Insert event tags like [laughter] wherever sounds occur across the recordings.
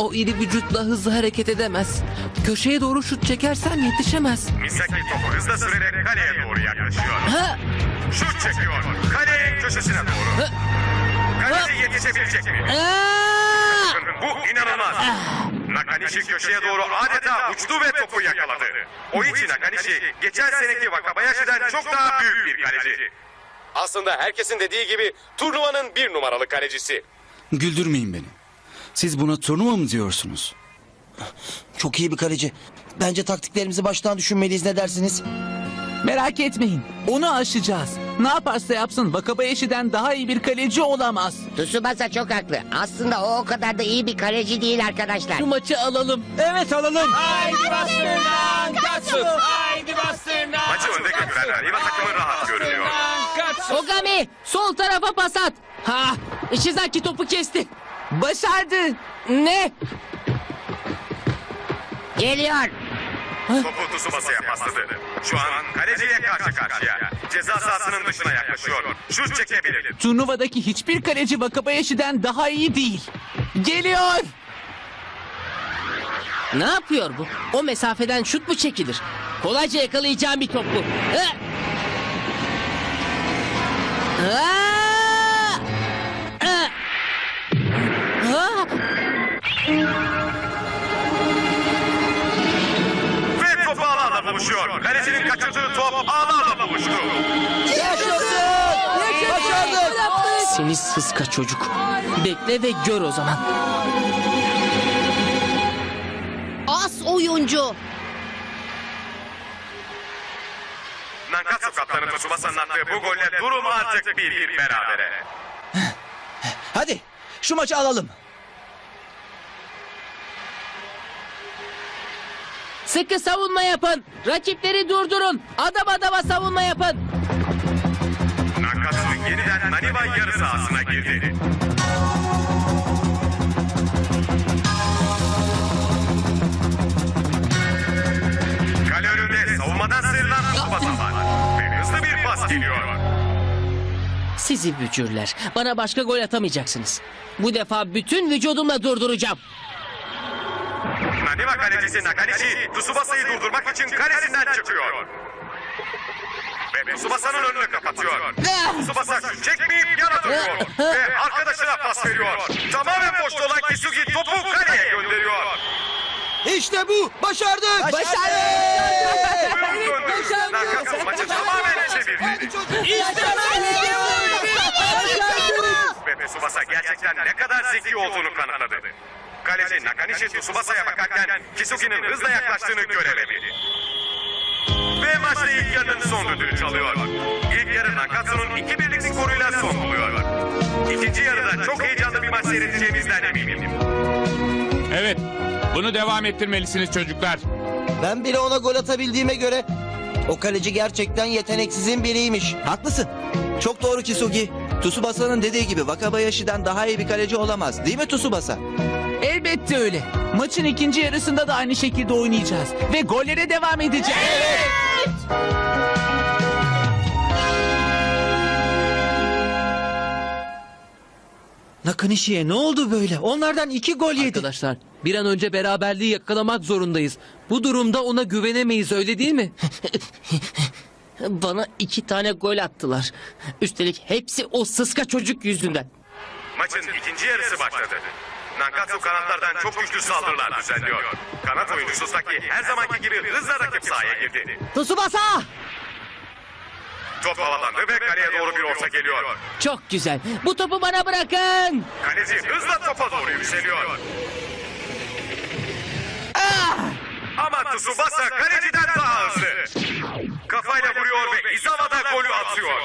O iri vücutla hızlı hareket edemez. Köşeye doğru şut çekersem yetişemez. Misaki topu hızla sürerek kaleye doğru yaklaşıyor. Ha! Şut çekiyor. Kalenin köşesine doğru. Kaleci yetişebilecek mi? Aa! Bu inanılmaz. Nakanishi köşeye doğru adeta uçtu ve topu yakaladı. Oichi Nakanishi geçen seneki Wakabayashi'den çok daha büyük bir kaleci. Aslında herkesin dediği gibi turnuvanın bir numaralı kalecisi. Güldürmeyin beni. Siz buna turnuva mı diyorsunuz? Çok iyi bir kaleci. Bence taktiklerimizi baştan düşünmeliyiz ne dersiniz? Merak etmeyin. Onu aşacağız. Ne yaparsa yapsın Wakabayashi'den daha iyi bir kaleci olamaz. Tsubasa çok haklı. Aslında o o kadar da iyi bir kaleci değil arkadaşlar. Şu maçı alalım. Evet alalım. Maçı önde götüren Arriva takımı rahat görünüyor. Ogami sol tarafa pas at. Ha! Ishizaki topu kesti. Başardı. Ne? Geliyor. Topu Tsubasa'ya pasladı. Şu an kaleciye karşı karşıya. Ceza sahasının dışına yaklaşıyor. Şut çekebilir. Turnuvadaki hiçbir kaleci Wakabayashi'den daha iyi değil. Geliyor. Ne yapıyor bu? O mesafeden şut mu çekilir? Kolayca yakalayacağım bir top bu. Ha! Aa! Ve topu ağlarla buluşuyor. Kalecinin kaçırdığı top ağlarla buluştu. Başardık. Seni sıska çocuk. Bekle ve gör o zaman. As oyuncu. Nankatsu kaptanı Tsubasa'nın attığı bu golle durum artık bir bir berabere. Hadi şu maçı alalım. Sıkı savunma yapın. Rakipleri durdurun. Adam adama savunma yapın. Nankatsu yeniden Naniwa yarı sahasına girdi. Kale önünde savunmadan sıyrılan Tsubasa var. Ve hızlı bir pas geliyor. Sizi bücürler. Bana başka gol atamayacaksınız. Bu defa bütün vücudumla durduracağım. Naniwa kalecisi Nakanishi Tsubasa'yı durdurmak için kalesinden çıkıyor. Ve Tsubasa'nın önünü kapatıyor. Tsubasa şut çekmeyip yana dönüyor. Ve arkadaşına pas veriyor. Tamamen boşta olan Kisugi topu kaleye gönderiyor. İşte bu. Başardık. Oyun döndü. Nankatsu maçı tamamen çevirdi. Ve Tsubasa gerçekten ne kadar zeki olduğunu kanıtladı. Kaleci Nakanishi Tsubasa'ya bakarken Kisugi'nin hızla yaklaştığını göremedi. Ve maçta ilk yarının son düdüğü çalıyor. İlk yarı Nankatsu'nun 2-1'lik skoruyla son buluyor. İkinci yarıda çok heyecanlı bir maç seyredeceğimizden eminim. Evet, bunu devam ettirmelisiniz çocuklar. Ben bile ona gol atabildiğime göre o kaleci gerçekten yeteneksizin biriymiş. Haklısın. Çok doğru Kisugi. Tsubasa'nın dediği gibi Wakabayashi'den daha iyi bir kaleci olamaz. Değil mi Tsubasa? Elbette öyle. Maçın ikinci yarısında da aynı şekilde oynayacağız. Ve gollere devam edeceğiz. Nakanishi'ye ne oldu böyle? Onlardan iki gol yedi. Arkadaşlar bir an önce beraberliği yakalamak zorundayız. Bu durumda ona güvenemeyiz öyle değil mi? [laughs] Bana iki tane gol attılar. Üstelik hepsi o sıska çocuk yüzünden. Maçın ikinci yarısı başladı. Nankatsu kanatlardan çok güçlü saldırılar düzenliyor. Kanat oyuncusu Saki her zamanki gibi hızla rakip sahaya girdi. Tsubasa! Top havalandı ve kaleye doğru bir orta geliyor. Çok güzel. Bu topu bana bırakın. Kaleci hızla topa doğru yükseliyor. Ama Tsubasa kaleciden daha hızlı. Kafayla vuruyor ve Izawa'da golü atıyor.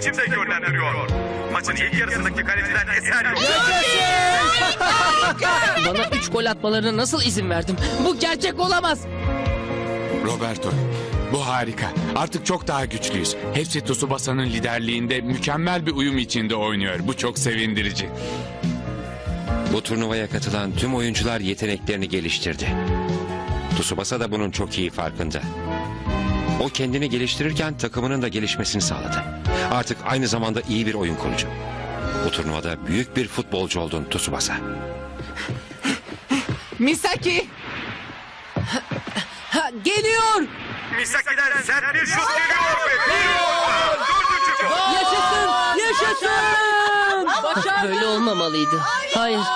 Biçimde yönlendiriyor. Maçın ilk yarısındaki kaleciden eser yok. Bana üç gol atmalarına nasıl izin verdim? Bu gerçek olamaz. Roberto, bu harika. Artık çok daha güçlüyüz. Hepsi Tsubasa'nın liderliğinde mükemmel bir uyum içinde oynuyor. Bu çok sevindirici. Bu turnuvaya katılan tüm oyuncular yeteneklerini geliştirdi. Tsubasa da bunun çok iyi farkında. O kendini geliştirirken takımının da gelişmesini sağladı. Artık aynı zamanda iyi bir oyun kurucu. Bu turnuvada büyük bir futbolcu oldun Tsubasa. Misaki! Ha, geliyor. Misaki'den sert bir şut geliyor ve bir gol var. Dördüncü gol. Yaşasın! Yaşasın! Böyle olmamalıydı. Hayır. [laughs]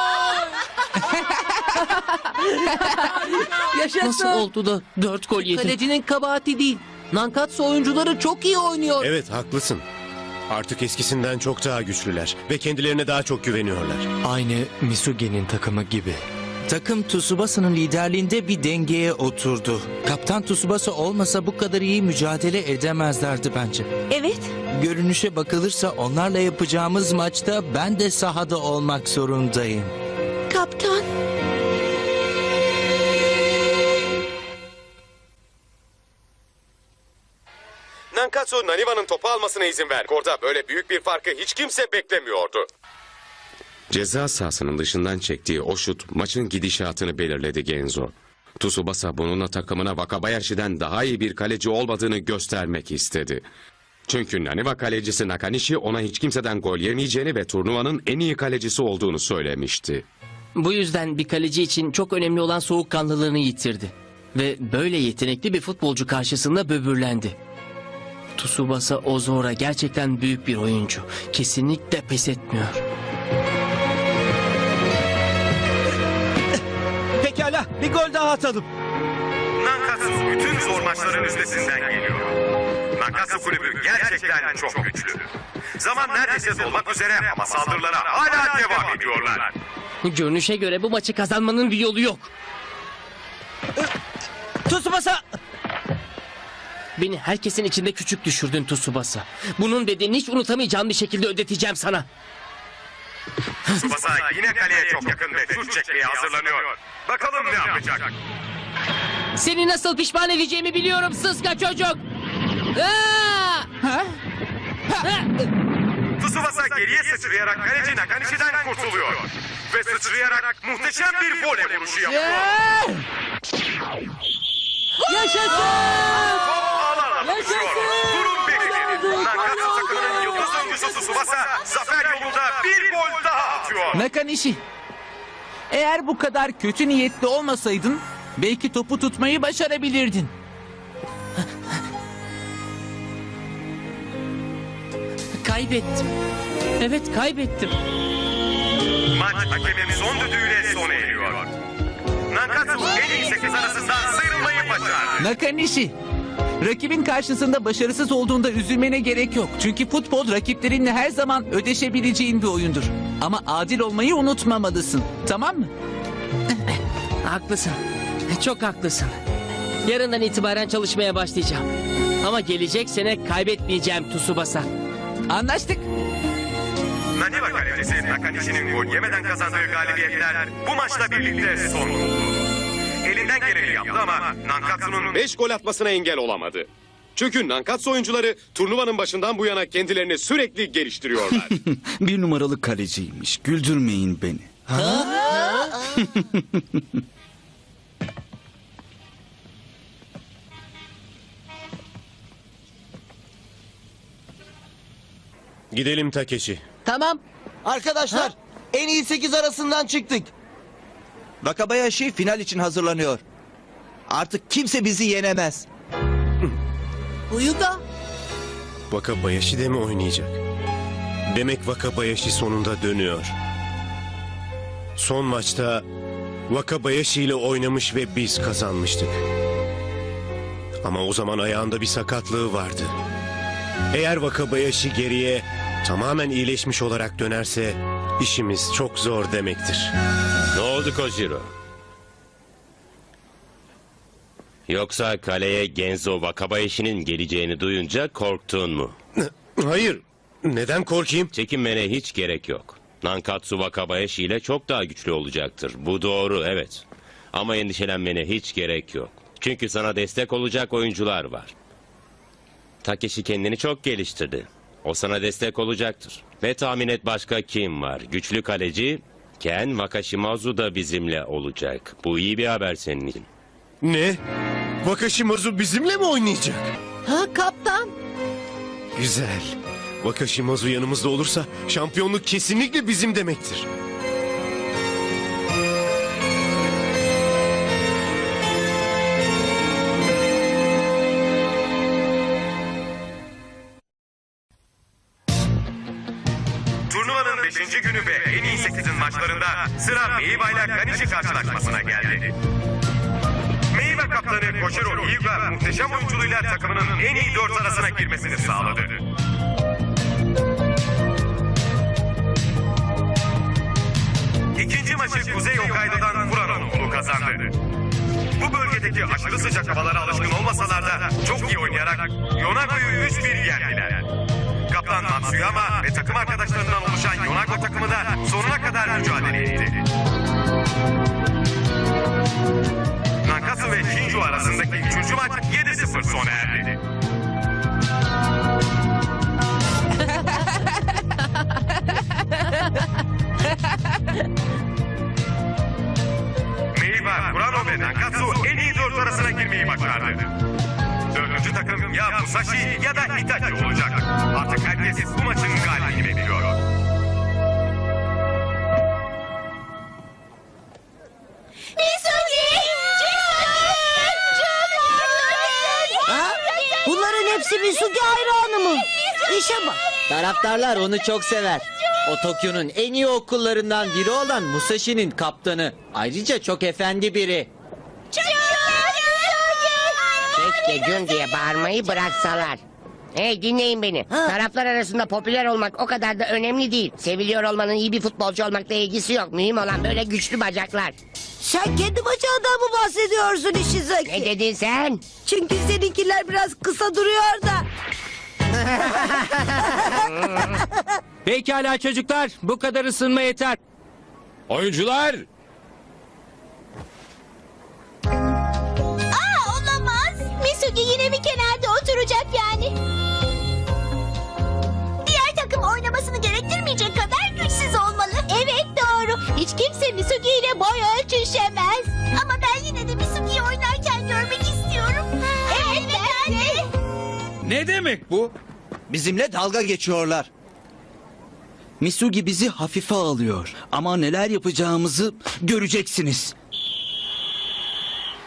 Yaşasın! Nasıl oldu da dört gol yedi? Kalecinin kabahati değil. Nankatsu oyuncuları çok iyi oynuyor. Evet haklısın. Artık eskisinden çok daha güçlüler ve kendilerine daha çok güveniyorlar. Aynı Misugi'nin takımı gibi. Takım Tsubasa'nın liderliğinde bir dengeye oturdu. Kaptan Tsubasa olmasa bu kadar iyi mücadele edemezlerdi bence. Evet. Görünüşe bakılırsa onlarla yapacağımız maçta ben de sahada olmak zorundayım. Kaptan. Nankatsu Naniva'nın topu almasına izin ver. Orada böyle büyük bir farkı hiç kimse beklemiyordu. Ceza sahasının dışından çektiği o şut maçın gidişatını belirledi Genzo. Tsubasa bununla takımına Wakabayashi'den daha iyi bir kaleci olmadığını göstermek istedi. Çünkü Naniva kalecisi Nakanishi ona hiç kimseden gol yemeyeceğini ve turnuvanın en iyi kalecisi olduğunu söylemişti. Bu yüzden bir kaleci için çok önemli olan soğukkanlılığını yitirdi. Ve böyle yetenekli bir futbolcu karşısında böbürlendi. Tsubasa Ozora gerçekten büyük bir oyuncu. Kesinlikle pes etmiyor. Pekala bir gol daha atalım. Nankatsu bütün zor maçların üstesinden geliyor. Nankatsu kulübü gerçekten çok güçlü. Zaman neredeyse dolmak üzere ama saldırılara hala devam ediyorlar. Görünüşe göre bu maçı kazanmanın bir yolu yok. Tsubasa! Beni herkesin içinde küçük düşürdün Tsubasa. Bunun bedelini hiç unutamayacağım bir şekilde ödeteceğim sana. Tsubasa yine kaleye çok yakın ve şut çekmeye hazırlanıyor. Bakalım ne yapacak? Seni nasıl pişman edeceğimi biliyorum sıska çocuk. Tsubasa geriye sıçrayarak kaleci Nakanishi'den kurtuluyor. Ve sıçrayarak muhteşem bir voley vuruşu yapıyor. Yaşasın! Buluşuyor. Durum belli. Nankatsu takımının yıldız oyuncusu Tsubasa zafer yolunda bir gol daha atıyor. Nakanishi. Eğer bu kadar kötü niyetli olmasaydın belki topu tutmayı başarabilirdin. Kaybettim. Evet kaybettim. Maç hakemin son düdüğüyle sona eriyor. Nankatsu en iyi 8 arasından sıyrılmayı başardı. Nakanishi. Rakibin karşısında başarısız olduğunda üzülmene gerek yok. Çünkü futbol rakiplerinle her zaman ödeşebileceğin bir oyundur. Ama adil olmayı unutmamalısın. Tamam mı? [laughs] Haklısın. Çok haklısın. Yarından itibaren çalışmaya başlayacağım. Ama gelecek sene kaybetmeyeceğim Tsubasa. Anlaştık. Naniva kalecisi Nakanishi'nin gol yemeden kazandığı galibiyetler bu maçla birlikte son buldu. Elinden geleni yaptı ama Nankatsu'nun 5 gol atmasına engel olamadı. Çünkü Nankatsu oyuncuları turnuvanın başından bu yana kendilerini sürekli geliştiriyorlar. [laughs] bir numaralı kaleciymiş. Güldürmeyin beni. Gidelim Takeshi. Tamam. Arkadaşlar en iyi 8 arasından çıktık. Wakabayashi final için hazırlanıyor. Artık kimse bizi yenemez. Uyuga. Wakabayashi de mi oynayacak? Demek Wakabayashi sonunda dönüyor. Son maçta Wakabayashi ile oynamış ve biz kazanmıştık. Ama o zaman ayağında bir sakatlığı vardı. Eğer Wakabayashi geriye tamamen iyileşmiş olarak dönerse işimiz çok zor demektir. Ne oldu Kojiro? Yoksa kaleye Genzo Wakabayashi'nin geleceğini duyunca korktun mu? Hayır. Neden korkayım? Çekinmene hiç gerek yok. Nankatsu Wakabayashi ile çok daha güçlü olacaktır. Bu doğru evet. Ama endişelenmene hiç gerek yok. Çünkü sana destek olacak oyuncular var. Takeshi kendini çok geliştirdi. O sana destek olacaktır. Ve tahmin et başka kim var? Güçlü kaleci Ken Wakashimazu da bizimle olacak. Bu iyi bir haber senin için. Ne? Wakashimazu bizimle mi oynayacak? Ha kaptan. Güzel. Wakashimazu yanımızda olursa şampiyonluk kesinlikle bizim demektir. Maçlarında sıra Meiba ile Ganishi karşılaşmasına geldi. Meiba kaptanı Koshiro Hyuga muhteşem oyunculuğuyla takımının en iyi 4 arasına girmesini sağladı. İkinci maçı Kuzey Hokkaido'dan Furano okulu kazandı. Bu bölgedeki aşırı sıcak havalara alışkın olmasalar da çok iyi oynayarak Yonago'yu 3-1 yendiler. Kaptan Matsuyama ve takım arkadaşlarından oluşan Yonago takımı da sonuna kadar mücadele etti. Nankatsu ve Shinju arasındaki üçüncü maç 7-0 sona erdi. Meiba, Kurano ve Nankatsu en iyi dört arasına girmeyi başardı. Dördüncü takım ya Musashi ya da Itachi olacak. Artık herkes bu maçın galibini bekliyor. Bunların hepsi Misugi hayranı mı? İşe bak. Taraftarlar onu çok sever. O Tokyo'nun en iyi okullarından biri olan Musashi'nin kaptanı. Ayrıca çok efendi biri. Keşke Jun diye bağırmayı bıraksalar. Hey dinleyin beni. Taraflar arasında popüler olmak o kadar da önemli değil. Seviliyor olmanın iyi bir futbolcu olmakla ilgisi yok. Mühim olan böyle güçlü bacaklar. Sen kendi bacağından mı bahsediyorsun Ishizaki? Ne dedin sen? Çünkü seninkiler biraz kısa duruyor da. [laughs] Pekala çocuklar bu kadar ısınma yeter. Oyuncular gerektirmeyecek kadar güçsüz olmalı. Evet doğru. Hiç kimse Misugi ile boy ölçüşemez. Ama ben yine de Misugi'yi oynarken görmek istiyorum. Evet ben de. Ne demek bu? Bizimle dalga geçiyorlar. Misugi bizi hafife alıyor. Ama neler yapacağımızı göreceksiniz.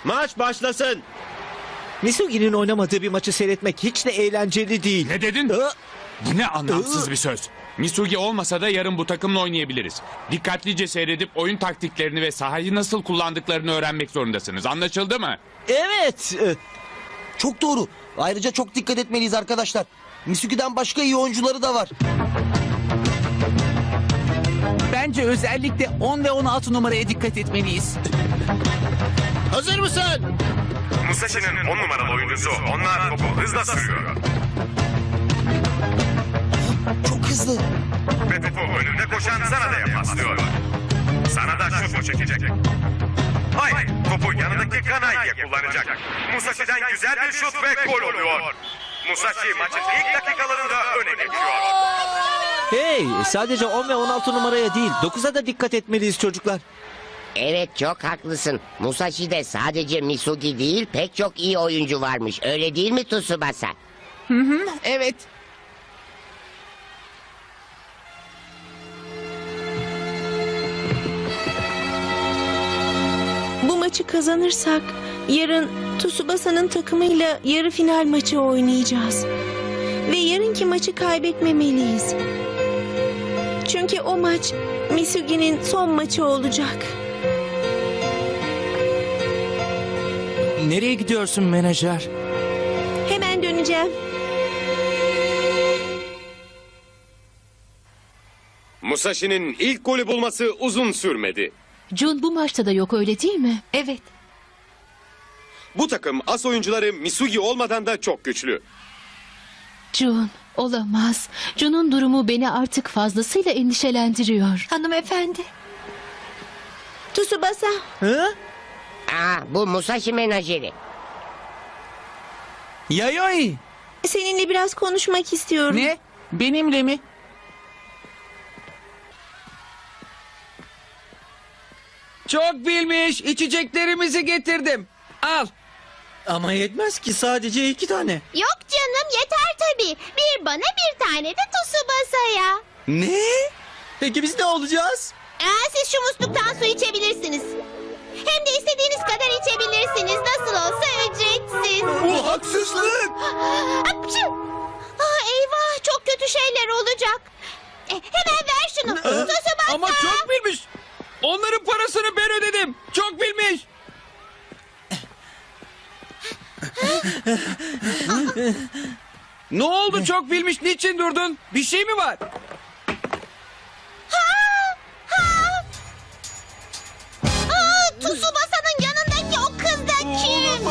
Maç başlasın. Misugi'nin oynamadığı bir maçı seyretmek hiç de eğlenceli değil. ne dedin? Bu ne anlamsız bir söz. Misugi olmasa da yarın bu takımla oynayabiliriz. Dikkatlice seyredip oyun taktiklerini ve sahayı nasıl kullandıklarını öğrenmek zorundasınız. Anlaşıldı mı? Evet. e, Çok doğru. Ayrıca çok dikkat etmeliyiz arkadaşlar. Misugi'den başka iyi oyuncuları da var. Bence özellikle 10 ve 16 numaraya dikkat etmeliyiz. Hazır mısın? Musashi'nin 10 numaralı oyuncusu onlar topu hızla sürüyor. Koşan Sanada'ya paslıyor. Sanada şut mu çekecek? Hayır, topu yanındaki Kanai'ye kullanacak. Musashi'den güzel bir şut ve gol oluyor. Musashi maçın ilk dakikalarında öne geçiyor. Hey sadece 10 ve 16 numaraya değil 9'a da dikkat etmeliyiz çocuklar. Evet çok haklısın. Musashi'de sadece Misugi değil pek çok iyi oyuncu varmış. Öyle değil mi Tsubasa? Evet. Maçı kazanırsak yarın Tsubasa'nın takımıyla yarı final maçı oynayacağız. Ve yarınki maçı kaybetmemeliyiz. Çünkü o maç Misugi'nin son maçı olacak. Nereye gidiyorsun menajer? Hemen döneceğim. Musashi'nin ilk golü bulması uzun sürmedi. Jun bu maçta da yok öyle değil mi? Evet. Bu takım as oyuncuları Misugi olmadan da çok güçlü. Jun olamaz. Jun'un durumu beni artık fazlasıyla endişelendiriyor. Hanımefendi. Tsubasa. Aa, bu Musashi menajeri. Yayoi. Seninle biraz konuşmak istiyorum. Ne? Benimle mi? Çok bilmiş içeceklerimizi getirdim. Al. Ama yetmez ki sadece iki tane. Yok canım yeter tabii. Bir bana bir tane de Tsubasa'ya. Ne? Peki biz ne olacağız? Aa, siz şu musluktan su içebilirsiniz. Hem de istediğiniz kadar içebilirsiniz. Nasıl olsa ücretsiz. Bu haksızlık. Hapçı! Aa, eyvah çok kötü şeyler olacak. E, hemen ver şunu. Tsubasa. Ama çok bilmiş. Onların parasını ben ödedim. Çok bilmiş. ne oldu çok bilmiş? Niçin durdun? Bir şey mi var? Aa, Tsubasa'nın yanındaki o kız da kim?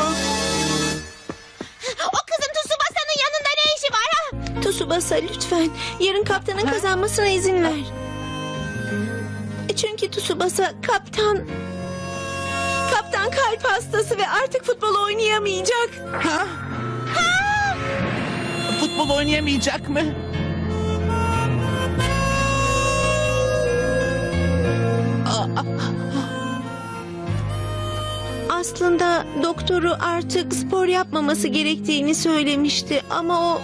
O kızın Tsubasa'nın yanında ne işi var ha? Tsubasa lütfen yarın kaptanın kazanmasına izin ver. Çünkü Tsubasa kaptan... Kaptan kalp hastası ve artık futbol oynayamayacak. Futbol oynayamayacak mı? Aslında doktoru artık spor yapmaması gerektiğini söylemişti ama o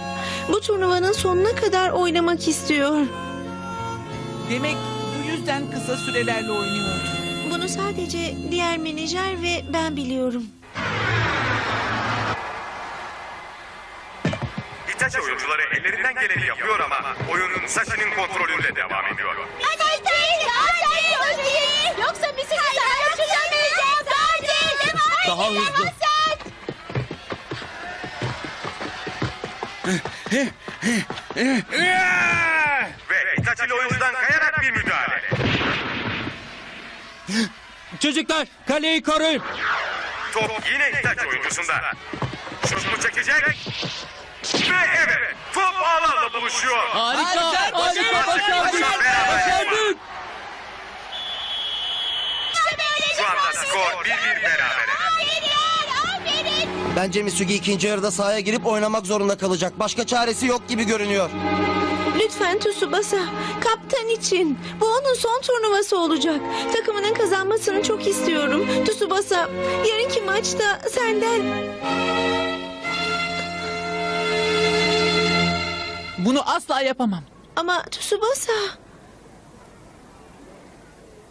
bu turnuvanın sonuna kadar oynamak istiyor. Demek yüzden kısa sürelerle oynuyordu. Bunu sadece diğer menajer ve ben biliyorum. Hitachi oyuncuları ellerinden geleni yapıyor ama oyun Musashi'nin kontrolünde devam ediyor. Hadi hadi hadi. Yoksa bizi sahaya çıkamayacağız. Hadi. Daha hızlı. Hasan. Ve Çocuklar kaleyi koruyun. Top yine Hitachi oyuncusunda. Şut mu çekecek? Ve evet top ağlarla buluşuyor. Harika, harika, başardık. Başardık. Şu anda skor 1-1 berabere. Bence Misugi ikinci yarıda sahaya girip oynamak zorunda kalacak. Başka çaresi yok gibi görünüyor. Lütfen Tsubasa, kaptan için. Bu onun son turnuvası olacak. Takımının kazanmasını çok istiyorum. Tsubasa, yarınki maçta senden... Bunu asla yapamam. Ama Tsubasa...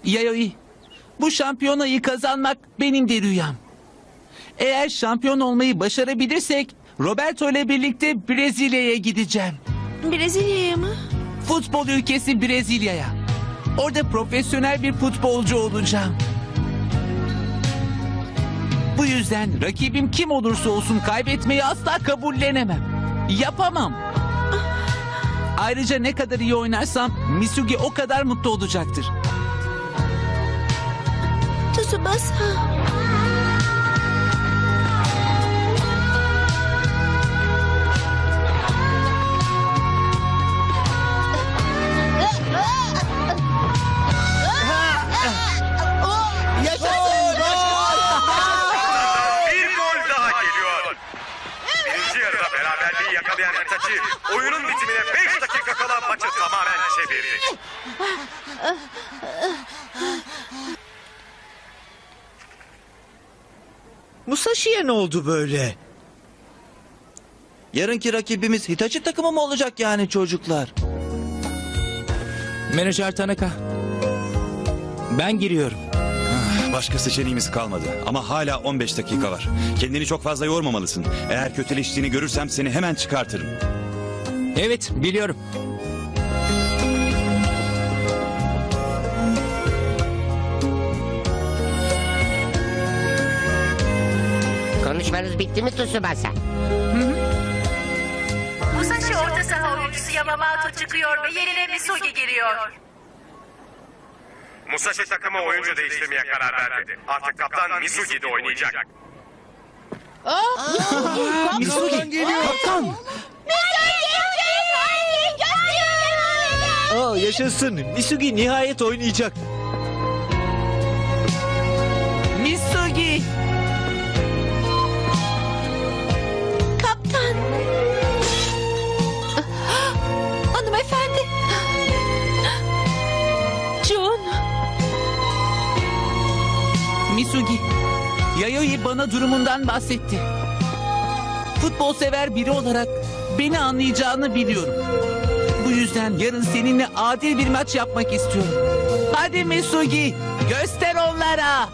Yayoi, bu şampiyonayı kazanmak benim de rüyam. Eğer şampiyon olmayı başarabilirsek Roberto ile birlikte Brezilya'ya gideceğim. Brezilya'ya mı? Futbol ülkesi Brezilya'ya. Orada profesyonel bir futbolcu olacağım. Bu yüzden rakibim kim olursa olsun kaybetmeyi asla kabullenemem. Yapamam. Ayrıca ne kadar iyi oynarsam Misugi o kadar mutlu olacaktır. Tsubasa... Hitachi oyunun bitimine 5 dakika kala maçı tamamen çevirdi. Musashi'ye ne oldu böyle? Yarınki rakibimiz Hitachi takımı mı olacak yani çocuklar? Menajer Tanaka. Ben giriyorum. Başka seçeneğimiz kalmadı ama hala 15 dakika var. Kendini çok fazla yormamalısın. Eğer kötüleştiğini görürsem seni hemen çıkartırım. Evet biliyorum. Konuşmanız bitti mi Tsubasa? Musashi orta saha oyuncusu Yamamoto çıkıyor ve yerine Misugi giriyor. Musashi takımı oyuncu değiştirmeye karar verdi. Artık kaptan Misugi de oynayacak. Misugi geliyor. Kaptan. Aa yaşasın. Misugi nihayet oynayacak. Misugi! Kaptan! Hanımefendi. Jun. Misugi, Yayoi bana durumundan bahsetti. Futbol sever biri olarak beni anlayacağını biliyorum. Yüzden yarın seninle adil bir maç yapmak istiyorum. Hadi Misugi göster onlara.